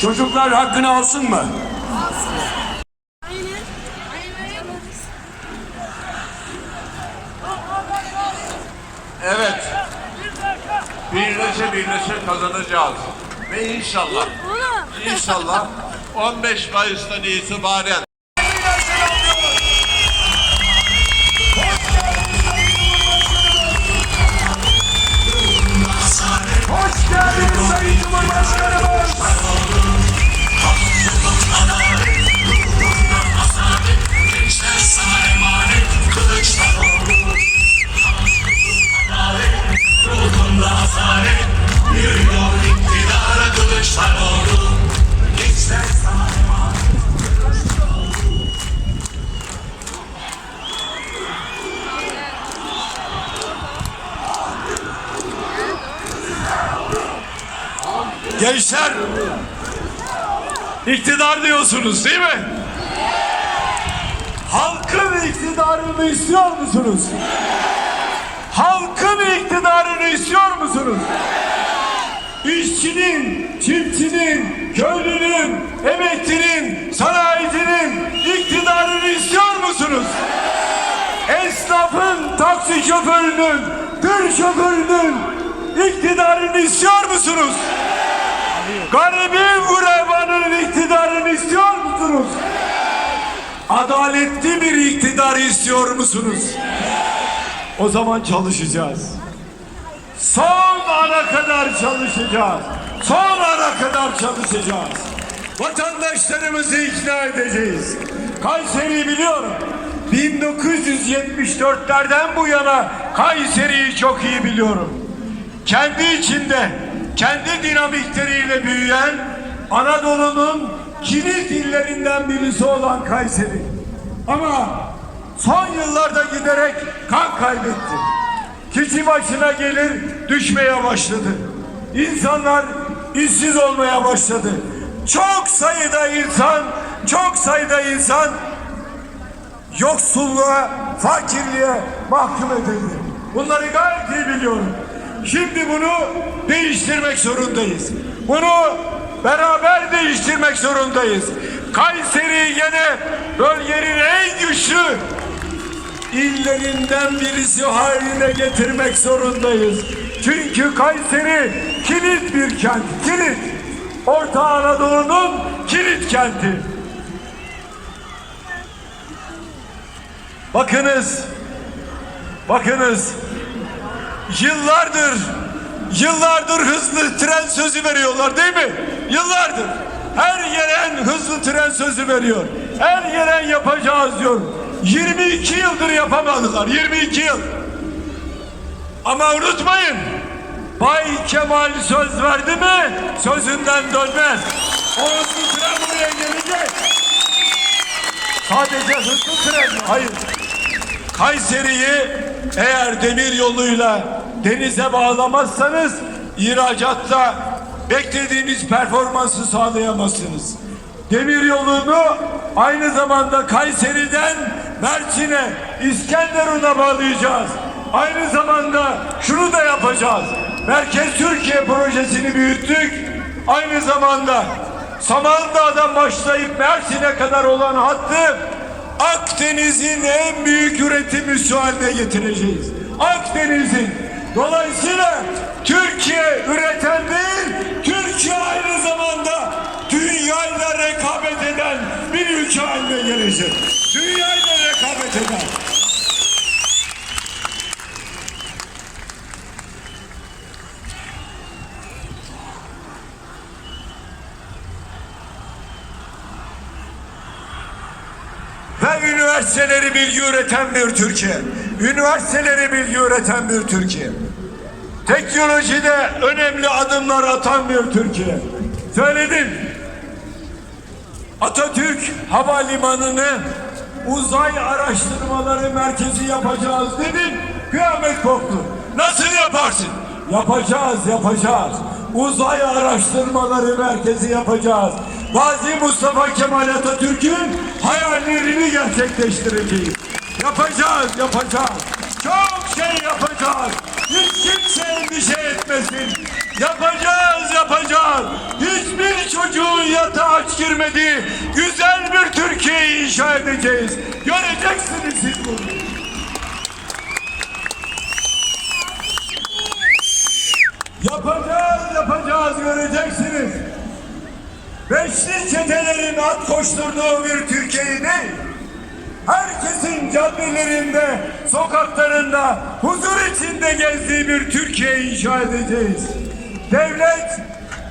Çocuklar hakkını alsın mı? Evet. Birleşe birleşe kazanacağız. Ve inşallah, inşallah 15 Mayıs'tan itibaren Gençler iktidar diyorsunuz değil mi? Halkın iktidarını istiyor musunuz? Halkın iktidarını istiyor musunuz? İşçinin, çiftçinin, köylünün, emeklinin, sanayicinin iktidarını istiyor musunuz? Esnafın, taksi şoförünün, tır şoförünün iktidarını istiyor musunuz? Garibin gurebanın iktidarını istiyor musunuz? Adaletli bir iktidar istiyor musunuz? O zaman çalışacağız. Son ana kadar çalışacağız. Son ana kadar çalışacağız. Vatandaşlarımızı ikna edeceğiz. Kayseri'yi biliyorum. 1974'lerden bu yana Kayseri'yi çok iyi biliyorum. Kendi içinde, kendi dinamikleriyle büyüyen Anadolu'nun kilit illerinden birisi olan Kayseri. Ama son yıllarda giderek kan kaybetti. Kişi başına gelir düşmeye başladı. İnsanlar işsiz olmaya başladı. Çok sayıda insan, çok sayıda insan yoksulluğa, fakirliğe mahkum edildi. Bunları gayet iyi biliyorum. Şimdi bunu değiştirmek zorundayız. Bunu beraber değiştirmek zorundayız. Kayseri'yi yine bölgenin en güçlü illerinden birisi haline getirmek zorundayız. Çünkü Kayseri kilit bir kent, kilit. Orta Anadolu'nun kilit kenti. Bakınız, bakınız, yıllardır, yıllardır hızlı tren sözü veriyorlar değil mi? Yıllardır. Her gelen hızlı tren sözü veriyor. Her gelen yapacağız diyor. 22 yıldır yapamadılar. 22 yıl. Ama unutmayın. Bay Kemal söz verdi mi sözünden dönmez. O hızlı tren buraya gelecek. Sadece hızlı tren mi? Hayır. Kayseri'yi eğer demir yoluyla denize bağlamazsanız ihracatta beklediğiniz performansı sağlayamazsınız. Demir yolunu aynı zamanda Kayseri'den Mersin'e, İskenderun'a bağlayacağız. Aynı zamanda şunu da yapacağız. Merkez Türkiye projesini büyüttük. Aynı zamanda Samandağ'dan başlayıp Mersin'e kadar olan hattı Akdeniz'in en büyük üretim üssü haline getireceğiz. Akdeniz'in. Dolayısıyla Türkiye üreten değil, Türkiye aynı zamanda dünyayla rekabet eden bir ülke haline gelecek. Dünyayla rekabet eden. ve üniversiteleri bilgi üreten bir Türkiye. Üniversiteleri bilgi üreten bir Türkiye. Teknolojide önemli adımlar atan bir Türkiye. Söyledim. Atatürk Havalimanı'nı uzay araştırmaları merkezi yapacağız dedin. Kıyamet koptu. Nasıl yaparsın? Yapacağız, yapacağız. Uzay araştırmaları merkezi yapacağız. Gazi Mustafa Kemal Atatürk'ün hayallerini gerçekleştireceğiz. Yapacağız, yapacağız. Çok şey yapacağız. Hiç kimse endişe etmesin. Yapacağız, yapacağız. Hiçbir çocuğun yatağa aç girmediği güzel bir Türkiye inşa edeceğiz. Göreceksiniz siz bunu. Yapacağız, yapacağız, göreceksiniz. Beşli çetelerin at koşturduğu bir Türkiye'yi herkesin caddelerinde, sokaklarında huzur içinde gezdiği bir Türkiye inşa edeceğiz. Devlet,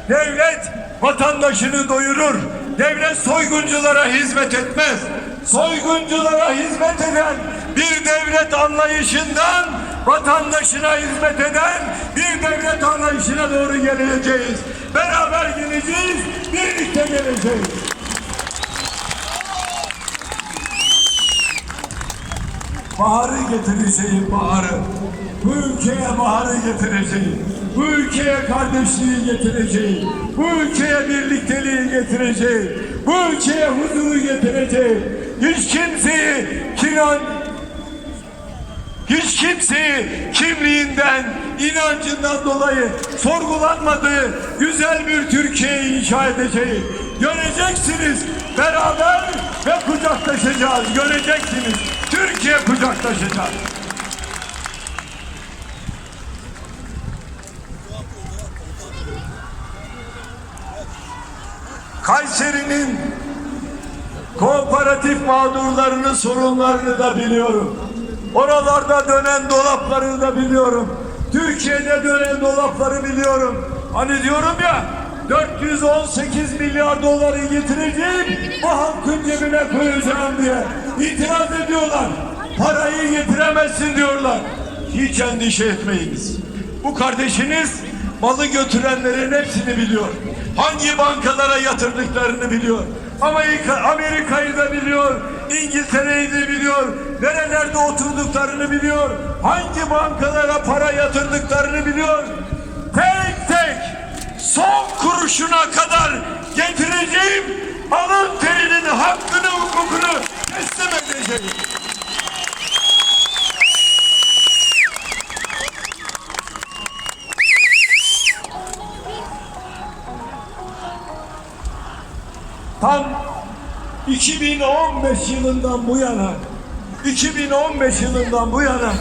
devlet vatandaşını doyurur. Devlet soygunculara hizmet etmez. Soygunculara hizmet eden bir devlet anlayışından vatandaşına hizmet eden bir devlet anlayışına doğru geleceğiz. Beraber geleceğiz, birlikte geleceğiz. Baharı getireceğim baharı. Bu ülkeye baharı getireceğim. Bu ülkeye kardeşliği getireceğim. Bu ülkeye birlikteliği getireceğim. Bu ülkeye huzuru getireceğim. Hiç kimseyi kiran, hiç kimseyi kimliğinden, inancından dolayı sorgulanmadığı güzel bir Türkiye inşa edeceğiz. Göreceksiniz beraber ve kucaklaşacağız. Göreceksiniz Türkiye kucaklaşacak. Kayseri'nin kooperatif mağdurlarının sorunlarını da biliyorum. Oralarda dönen dolapları da biliyorum. Türkiye'de dönen dolapları biliyorum. Hani diyorum ya 418 milyar doları getireceğim bu halkın cebine koyacağım diye itiraz ediyorlar. Parayı getiremezsin diyorlar. Hiç endişe etmeyiniz. Bu kardeşiniz malı götürenlerin hepsini biliyor. Hangi bankalara yatırdıklarını biliyor. Amerika, Amerika'yı da biliyor. İngiltere'yi de biliyor. Nerelerde oturduklarını biliyor. Hangi bankalara para yatırdıklarını biliyor. Tek tek son kuruşuna kadar getireceğim. Alın terinin hakkını hukukunu teslim edeceğim. Tam 2015 yılından bu yana 2015 yılından bu yana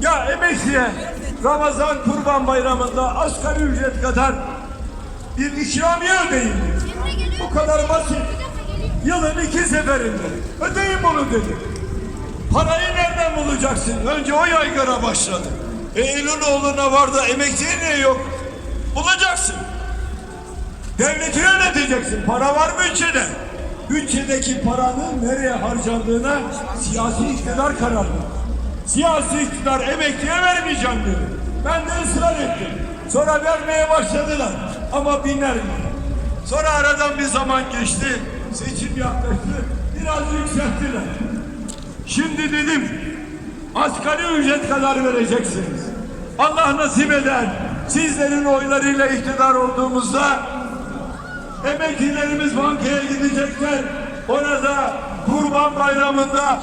ya emekliye Ramazan Kurban Bayramı'nda asgari ücret kadar bir ikramiye ödeyin. Bu kadar basit. Yılın iki seferinde. Ödeyin bunu dedi. Parayı nereden bulacaksın? Önce o yaygara başladı. E Eylüloğlu'na var emekliye niye yok? Bulacaksın. Devleti yöneteceksin. Para var bütçede. Bütçedeki paranın nereye harcandığına siyasi iktidar karar verir. Siyasi iktidar emekliye vermeyeceğim dedi. Ben de ısrar ettim. Sonra vermeye başladılar. Ama biner mi? Sonra aradan bir zaman geçti. Seçim yaklaştı. Biraz yükselttiler. Şimdi dedim asgari ücret kadar vereceksiniz. Allah nasip eder. Sizlerin oylarıyla iktidar olduğumuzda Emeklilerimiz bankaya gidecekler. Orada Kurban Bayramı'nda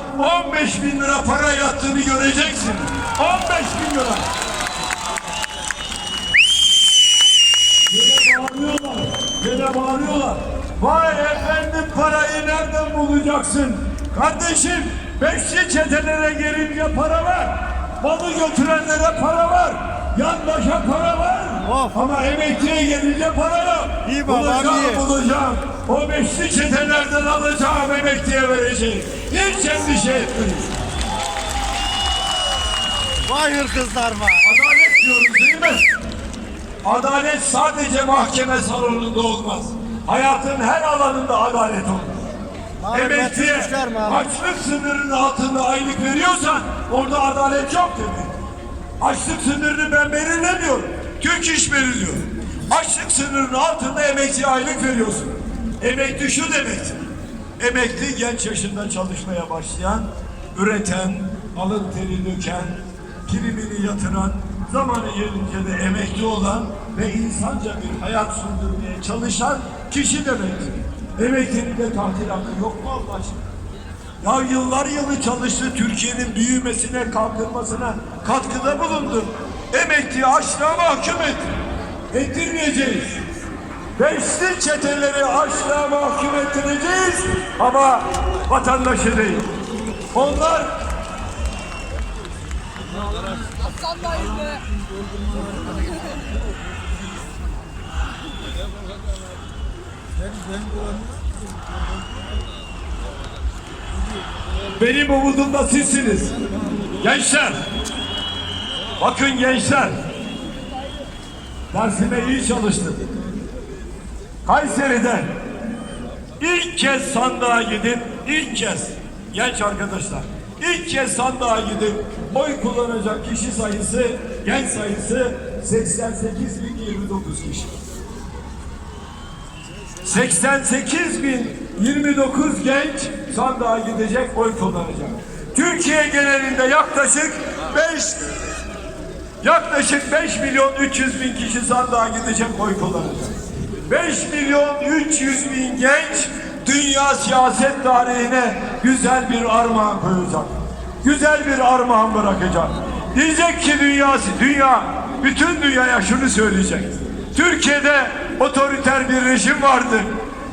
15 bin lira para yattığını göreceksin. 15 bin lira. Gene bağırıyorlar. Gene bağırıyorlar. Vay efendim parayı nereden bulacaksın? Kardeşim beşli çetelere gelince para var. Malı götürenlere para var. Yandaşa para var. Ama emekliye gelince para yok. İyi babam, iyi. bulacağım. O beşli çetelerden alacağım emekliye vereceğim. Hiç endişe etmeyin. Vay hırkızlar var. Adalet diyoruz değil mi? Adalet sadece mahkeme salonunda olmaz. Hayatın her alanında adalet olur. Abi, Emekliye getirmişler mi abi? açlık sınırının altında aylık veriyorsan orada adalet yok demek. Açlık sınırını ben belirlemiyorum. Türk iş belirliyor. Açlık sınırının altında emekliye aylık veriyorsun. Emekli şu demektir. emekli genç yaşında çalışmaya başlayan, üreten, alın teri döken, primini yatıran, zamanı gelince de emekli olan ve insanca bir hayat sürdürmeye çalışan kişi demektir. Emeklinin de tatil hakkı yok mu Allah aşkına? Ya yıllar yılı çalıştı Türkiye'nin büyümesine, kalkınmasına katkıda bulundu. Emekliyi açlığa mahkum etti. Ettirmeyeceğiz. Beşli çeteleri açlığa mahkum ettireceğiz ama vatandaşı değil. Onlar benim umudum sizsiniz. Gençler. Bakın gençler. Dersime iyi çalıştım. Kayseri'de ilk kez sandığa gidip ilk kez genç arkadaşlar ilk kez sandığa gidip oy kullanacak kişi sayısı genç sayısı 88.029 kişi. 88 bin 29 genç sandığa gidecek, oy kullanacak. Türkiye genelinde yaklaşık 5 yaklaşık 5 milyon 300 bin kişi sandığa gidecek, oy kullanacak. 5 milyon 300 bin genç dünya siyaset tarihine güzel bir armağan koyacak. Güzel bir armağan bırakacak. Diyecek ki dünyası, dünya, bütün dünyaya şunu söyleyecek. Türkiye'de otoriter bir rejim vardı.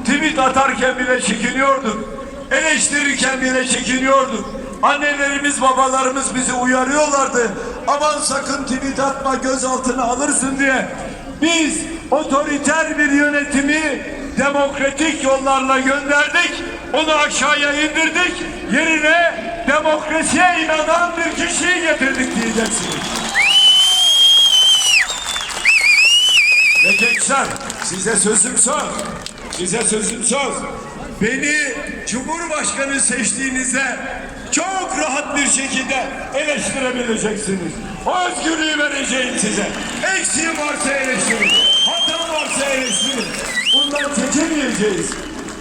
Tweet atarken bile çekiniyorduk. Eleştirirken bile çekiniyorduk. Annelerimiz, babalarımız bizi uyarıyorlardı. Aman sakın tweet atma gözaltına alırsın diye. Biz otoriter bir yönetimi demokratik yollarla gönderdik. Onu aşağıya indirdik. Yerine demokrasiye inanan bir kişiyi getirdik diyeceksiniz. Ve gençler size sözüm söz. Size sözüm söz. Beni Cumhurbaşkanı seçtiğinizde çok rahat bir şekilde eleştirebileceksiniz. Özgürlüğü vereceğim size. Eksiğim varsa eleştirin. Hatam varsa eleştirin. Bundan seçemeyeceğiz.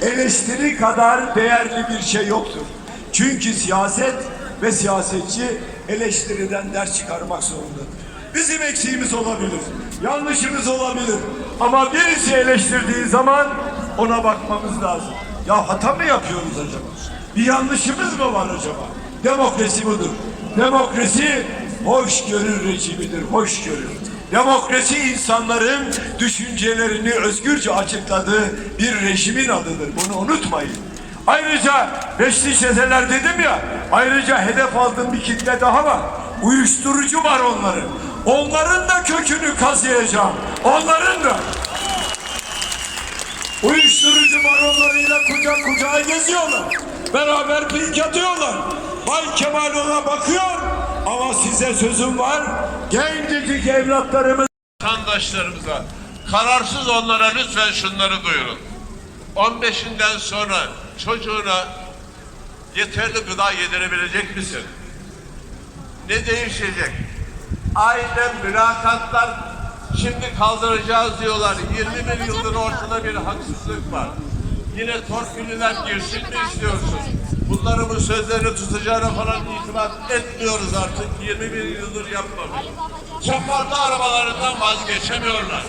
Eleştiri kadar değerli bir şey yoktur. Çünkü siyaset ve siyasetçi eleştiriden ders çıkarmak zorundadır. Bizim eksiğimiz olabilir, yanlışımız olabilir. Ama birisi eleştirdiği zaman ona bakmamız lazım. Ya hata mı yapıyoruz acaba? Bir yanlışımız mı var acaba? Demokrasi budur. Demokrasi hoşgörü rejimidir, hoşgörü. Demokrasi insanların düşüncelerini özgürce açıkladığı bir rejimin adıdır. Bunu unutmayın. Ayrıca beşli çeteler dedim ya, ayrıca hedef aldığım bir kitle daha var. Uyuşturucu var onların. Onların da kökünü kazıyacağım. Onların da. Uyuşturucu baronlarıyla kucak kucağa geziyorlar. Beraber pink atıyorlar. Bay Kemal ona bakıyor. Ama size sözüm var. Gencecik evlatlarımız vatandaşlarımıza kararsız onlara lütfen şunları duyurun. 15'inden sonra çocuğuna yeterli gıda yedirebilecek misin? Ne değişecek? Aynen mülakatlar şimdi kaldıracağız diyorlar. 21 yıldır ortada bir haksızlık var. Yine torpilliler girsin mi istiyorsun? Bunların bu sözlerini tutacağına falan itimat etmiyoruz artık. 21 yıldır yapmamış. Çaparlı arabalarından vazgeçemiyorlar.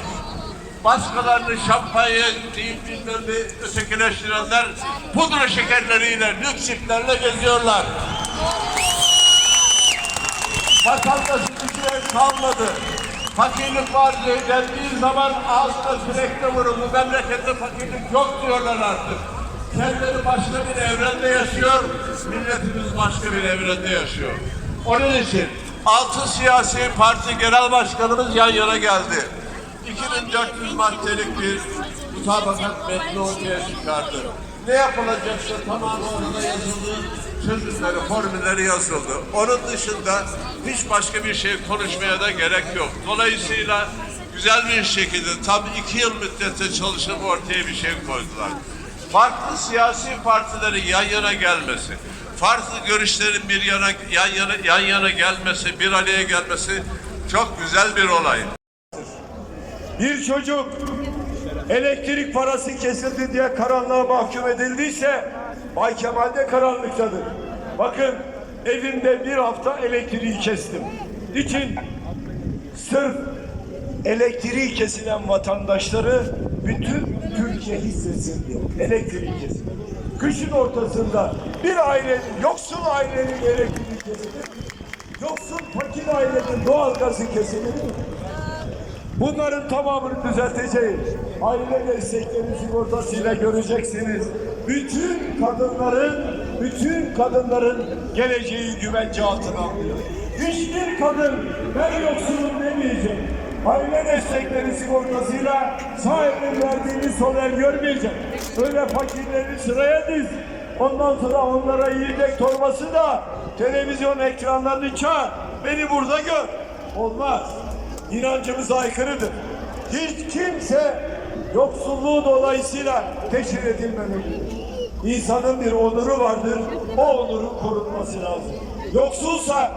Başkalarını şampanya deyip bilmem ne ötekileştirenler pudra şekerleriyle, lüks iplerle geziyorlar. Vatandaşın içine kalmadı. Fakirlik var dendiği zaman ağzına sürekli vurun. Bu memlekette fakirlik yok diyorlar artık. Kendileri başka bir evrende yaşıyor, milletimiz başka bir evrende yaşıyor. Onun için altı siyasi parti genel başkanımız yan yana geldi. 2400 maddelik bir mutabakat metni ortaya çıkardı. Ne yapılacaksa tamamı orada yazıldı, çözümleri, formülleri yazıldı. Onun dışında hiç başka bir şey konuşmaya da gerek yok. Dolayısıyla güzel bir şekilde tam iki yıl müddetте çalışıp ortaya bir şey koydular. Farklı siyasi partilerin yan yana gelmesi, farklı görüşlerin bir yana yan yana yan yana gelmesi, bir araya gelmesi çok güzel bir olay. bir çocuk elektrik parası kesildi diye karanlığa mahkum edildiyse Bay Kemal de karanlıktadır. Bakın evimde bir hafta elektriği kestim. Niçin? Sırf elektriği kesilen vatandaşları bütün Türkiye hissetsin diye. Elektriği kesildi. Kışın ortasında bir ailenin, yoksul ailenin elektriği kesilir. Yoksul fakir ailenin doğalgazı kesilir. Bunların tamamını düzelteceğiz. Aile destekleri sigortasıyla göreceksiniz. Bütün kadınların, bütün kadınların geleceği güvence altına alıyor. Hiçbir kadın ben yoksulum demeyecek. Aile destekleri sigortasıyla sahibinin verdiğini soner görmeyecek. Öyle fakirleri sıraya diz. Ondan sonra onlara yiyecek torbası da televizyon ekranlarını çağır. Beni burada gör. Olmaz inancımıza aykırıdır. Hiç kimse yoksulluğu dolayısıyla teşhir edilmemelidir. İnsanın bir onuru vardır, o onurun korunması lazım. Yoksulsa,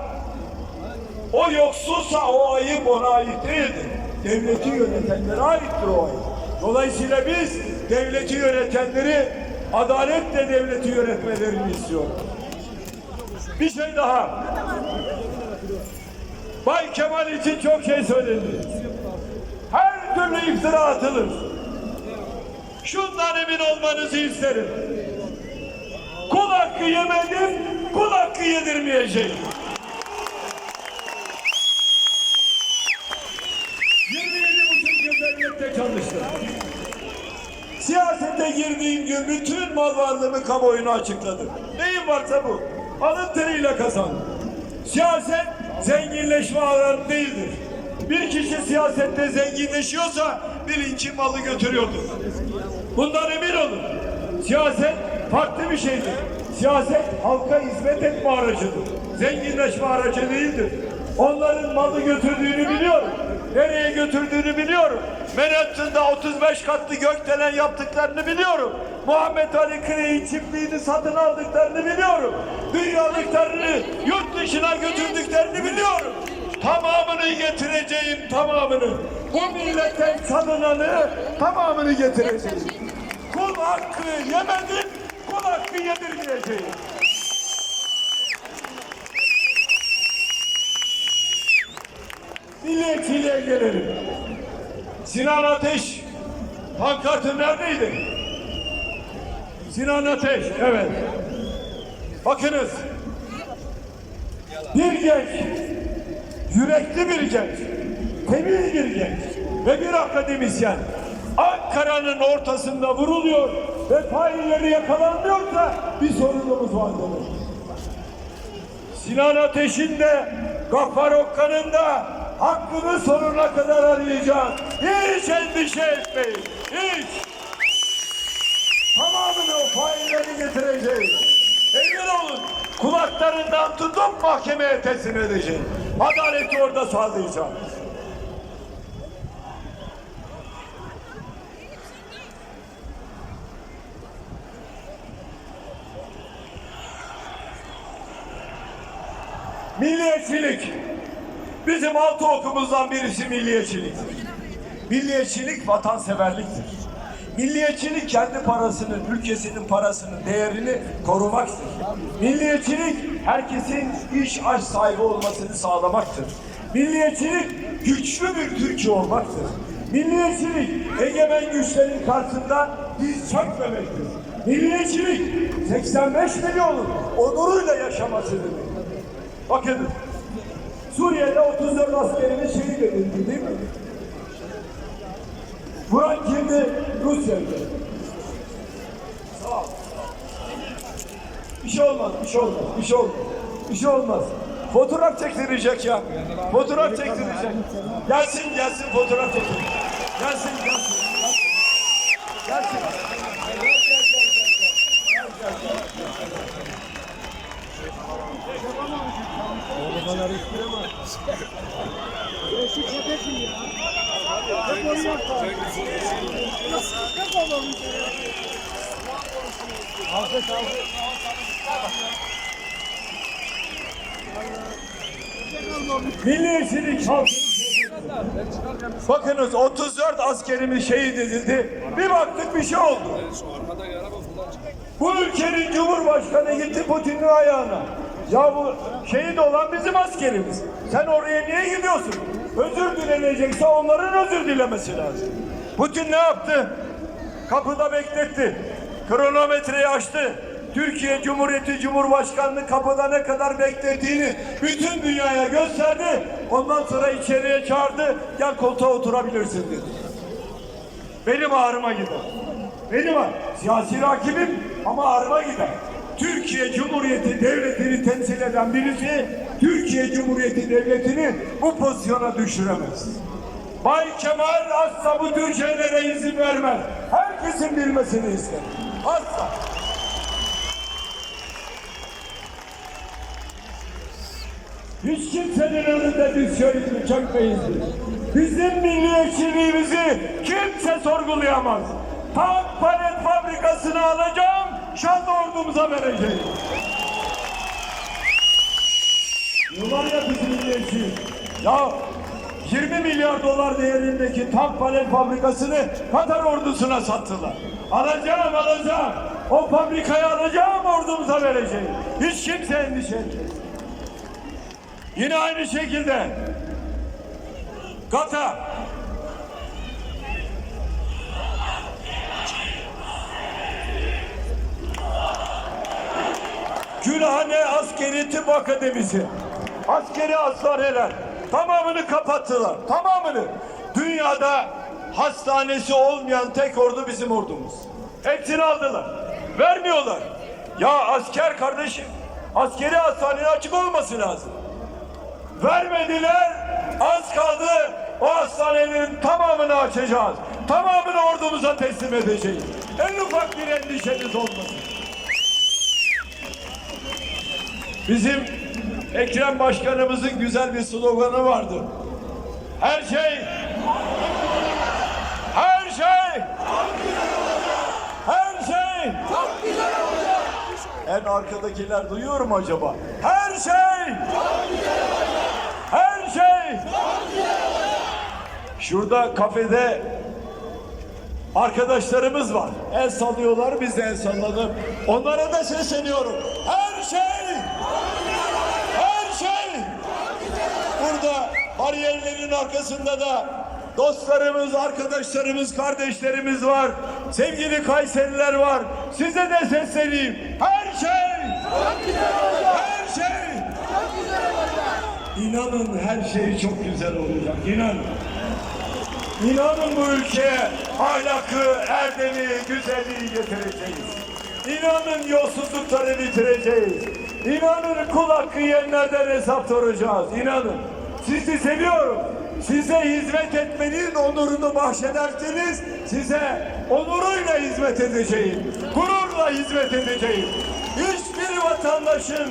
o yoksulsa o ayıp ona ait değildir. Devleti yönetenlere aittir o ayıp. Dolayısıyla biz devleti yönetenleri adaletle devleti yönetmelerini istiyoruz. Bir şey daha. Bay Kemal için çok şey söylendi. Her türlü iftira atılır. Şundan emin olmanızı isterim. Kul hakkı yemedim, kul hakkı yedirmeyeceğim. 27 buçuk devlette çalıştım. Siyasete girdiğim gün bütün mal varlığımı kamuoyuna açıkladım. Neyim varsa bu. Alın teriyle kazandım. Siyaset zenginleşme alanı değildir. Bir kişi siyasette zenginleşiyorsa bilin malı götürüyordur. Bundan emin olun. Siyaset farklı bir şeydir. Siyaset halka hizmet etme aracıdır. Zenginleşme aracı değildir. Onların malı götürdüğünü biliyorum. Nereye götürdüğünü biliyorum. Manhattan'da 35 katlı gökdelen yaptıklarını biliyorum. Muhammed Ali Clay çiftliğini satın aldıklarını biliyorum. Dünyalıklarını yurt dışına götürdüklerini biliyorum. Tamamını getireceğim tamamını. Bu milletten çalınanı tamamını getireceğim. Kul hakkı yemedim, kul hakkı yedirmeyeceğim. Milliyetçiliğe gelelim. Sinan Ateş pankartı neredeydi? Sinan Ateş, evet. Bakınız. Bir genç, yürekli bir genç, temiz bir genç ve bir akademisyen Ankara'nın ortasında vuruluyor ve failleri yakalanmıyorsa bir sorunumuz var demek. Sinan Ateş'in de Gaffar Okkan'ın da hakkını sonuna kadar arayacağız. Hiç endişe etmeyin. Hiç. Tamamını o failleri getireceğiz. Emin olun kulaklarından tutup mahkemeye teslim edeceğiz. Adaleti orada sağlayacağız. Milliyetçilik. Bizim altı okumuzdan birisi milliyetçilik. Milliyetçilik vatanseverliktir. Milliyetçilik kendi parasının, ülkesinin parasının değerini korumaktır. Milliyetçilik herkesin iş aş sahibi olmasını sağlamaktır. Milliyetçilik güçlü bir Türkiye olmaktır. Milliyetçilik egemen güçlerin karşısında diz çökmemektir. Milliyetçilik 85 milyonun onuruyla yaşaması demek. Bakın Suriye'de 34 askerimiz şehit edildi değil mi? Vuran kimdi? Rusya'ydı. Sağ ol. Bir şey olmaz, bir şey olmaz, bir şey olmaz. Bir şey olmaz. Fotoğraf çektirecek ya. Fotoğraf çektirecek. Gelsin, gelsin fotoğraf çektirecek. Gelsin, gelsin. Gelsin. Gel, gel, gel, gel, gel. Gel, gel, gel. Milliyetçilik halkın Bakınız 34 askerimiz şehit edildi. Bir baktık bir şey oldu. Bu ülkenin Cumhurbaşkanı gitti Putin'in ayağına. Ya bu şehit olan bizim askerimiz. Sen oraya niye gidiyorsun? Özür dilenecekse onların özür dilemesi lazım. Putin ne yaptı? Kapıda bekletti. Kronometreyi açtı. Türkiye Cumhuriyeti Cumhurbaşkanlığı kapıda ne kadar beklettiğini bütün dünyaya gösterdi. Ondan sonra içeriye çağırdı. Gel koltuğa oturabilirsin dedi. Benim ağrıma gider. Benim ağrım. Siyasi rakibim ama ağrıma gider. Türkiye Cumhuriyeti Devleti'ni temsil eden birisi Türkiye Cumhuriyeti Devleti'ni bu pozisyona düşüremez. Bay Kemal asla bu tür şeylere izin vermez. Herkesin bilmesini ister. Asla. Hiç kimsenin önünde diz çökmeyiz çökmeyiz biz. Bizim milliyetçiliğimizi kimse sorgulayamaz. Tank palet fabrikasını alacağım, şan ordumuza vereceğim. Yıllar ya bizim milliyetçi. Ya 20 milyar dolar değerindeki tank palet fabrikasını Katar ordusuna sattılar. Alacağım alacağım. O fabrikayı alacağım ordumuza vereceğim. Hiç kimse endişe etmesin. Yine aynı şekilde Katar Gülhane Askeri Tıp Akademisi askeri hastaneler tamamını kapattılar tamamını dünyada hastanesi olmayan tek ordu bizim ordumuz hepsini aldılar vermiyorlar ya asker kardeşim askeri hastanenin açık olması lazım vermediler. Az kaldı. O hastanelerin tamamını açacağız. Tamamını ordumuza teslim edeceğiz. En ufak bir endişeniz olmasın. Bizim Ekrem Başkanımızın güzel bir sloganı vardı. Her şey her şey her şey en arkadakiler duyuyor mu acaba? Her şey her şey. Şurada kafede arkadaşlarımız var. El sallıyorlar biz de el salladık. Onlara da sesleniyorum. Her şey. Her şey. Burada bariyerlerin arkasında da dostlarımız, arkadaşlarımız, kardeşlerimiz var. Sevgili Kayseriler var. Size de sesleneyim. Her şey. Her şey. İnanın her şey çok güzel olacak. İnanın. İnanın bu ülkeye ahlakı, erdemi, güzelliği getireceğiz. İnanın yolsuzlukları bitireceğiz. İnanın kul hakkı yiyenlerden hesap soracağız. İnanın. Sizi seviyorum. Size hizmet etmenin onurunu bahşederseniz size onuruyla hizmet edeceğim. Gururla hizmet edeceğim. Hiçbir vatandaşın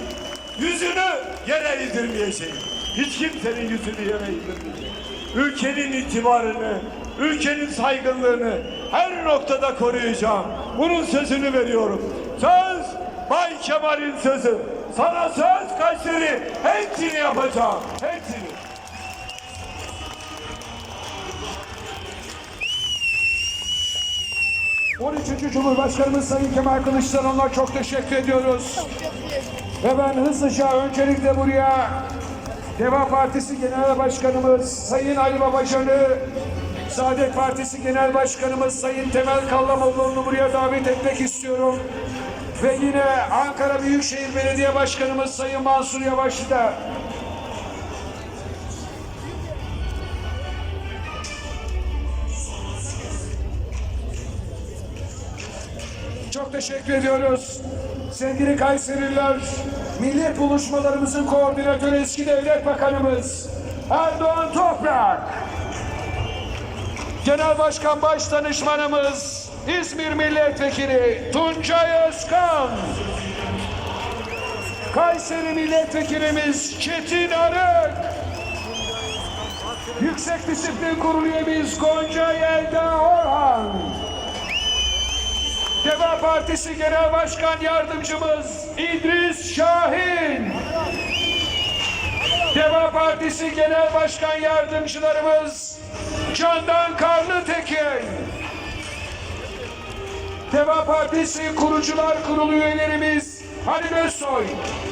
yüzünü yere eğdirmeyeceğim. Hiç kimsenin yüzünü yere eğdirmeyeceğim. Ülkenin itibarını, ülkenin saygınlığını her noktada koruyacağım. Bunun sözünü veriyorum. Söz Bay Kemal'in sözü. Sana söz Kayseri hepsini yapacağım. Hepsini. 13. Cumhurbaşkanımız Sayın Kemal Kılıçdaroğlu'na çok teşekkür ediyoruz. Ve ben hızlıca öncelikle buraya Deva Partisi Genel Başkanımız Sayın Ali Babacan'ı, Saadet Partisi Genel Başkanımız Sayın Temel Kallamoğlu'nu buraya davet etmek istiyorum. Ve yine Ankara Büyükşehir Belediye Başkanımız Sayın Mansur Yavaş'ı da teşekkür ediyoruz. Sevgili Kayseriler, millet buluşmalarımızın koordinatörü eski devlet bakanımız Erdoğan Toprak. Genel Başkan Baş Danışmanımız İzmir Milletvekili Tuncay Özkan. Kayseri Milletvekilimiz Çetin Arık. Yüksek Disiplin Kurulu üyemiz Gonca Deva Partisi Genel Başkan Yardımcımız İdris Şahin. Deva Partisi Genel Başkan Yardımcılarımız Candan Karlıtekin. Deva Partisi Kurucular Kurulu üyelerimiz Halil Özsoy,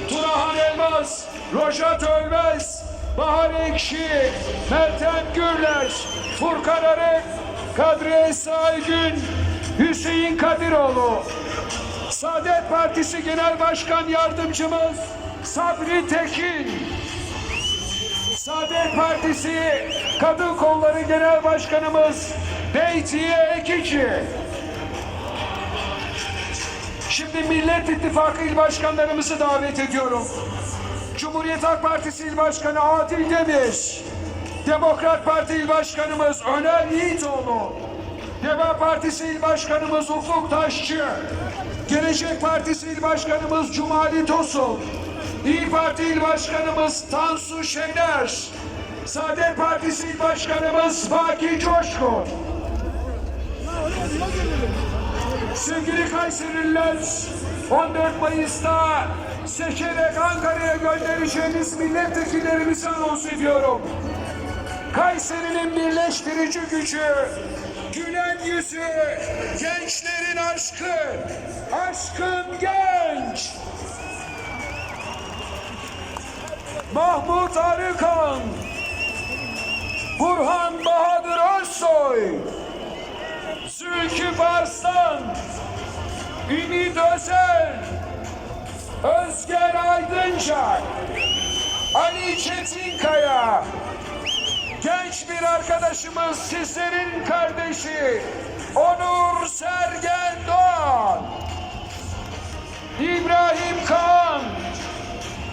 Turahan Elmas, Rojat Ölmez, Bahar Ekşi, Meltem Gürler, Furkan Arık, Kadriye Saygün, Hüseyin Kadiroğlu, Saadet Partisi Genel Başkan Yardımcımız Sabri Tekin, Saadet Partisi Kadın Kolları Genel Başkanımız Beytiye Ekici. Şimdi Millet İttifakı İl Başkanlarımızı davet ediyorum. Cumhuriyet Halk Partisi İl Başkanı Adil Demir, Demokrat Parti İl Başkanımız Öner Yiğitoğlu, Deva Partisi İl Başkanımız Ufuk Taşçı, Gelecek Partisi İl Başkanımız Cumali Tosun, İyi Parti İl Başkanımız Tansu Şener, Saadet Partisi İl Başkanımız Baki Coşkun, Sevgili Kayserililer, 14 Mayıs'ta seçerek Ankara'ya göndereceğimiz milletvekillerimizi anons ediyorum. Kayseri'nin birleştirici gücü, gülen yüzü, gençlerin aşkı, aşkın genç. Mahmut Arıkan, Burhan Bahadır Özsoy, Zülkü Barslan, Ümit Özer, Özger Aydınca, Ali Çetinkaya, genç bir arkadaşımız sizlerin kardeşi Onur Sergen Doğan, İbrahim Kaan,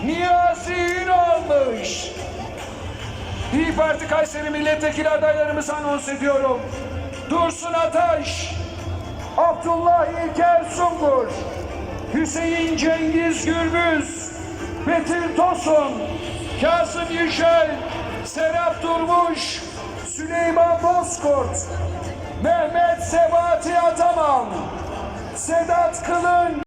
Niyazi Ünalmış, İyi Parti Kayseri Milletvekili adaylarımızı anons ediyorum. Dursun Ataş, Abdullah İlker Sungur, Hüseyin Cengiz Gürbüz, Betül Tosun, Kasım Yücel, Serap Durmuş, Süleyman Bozkurt, Mehmet Sebati Ataman, Sedat Kılınç,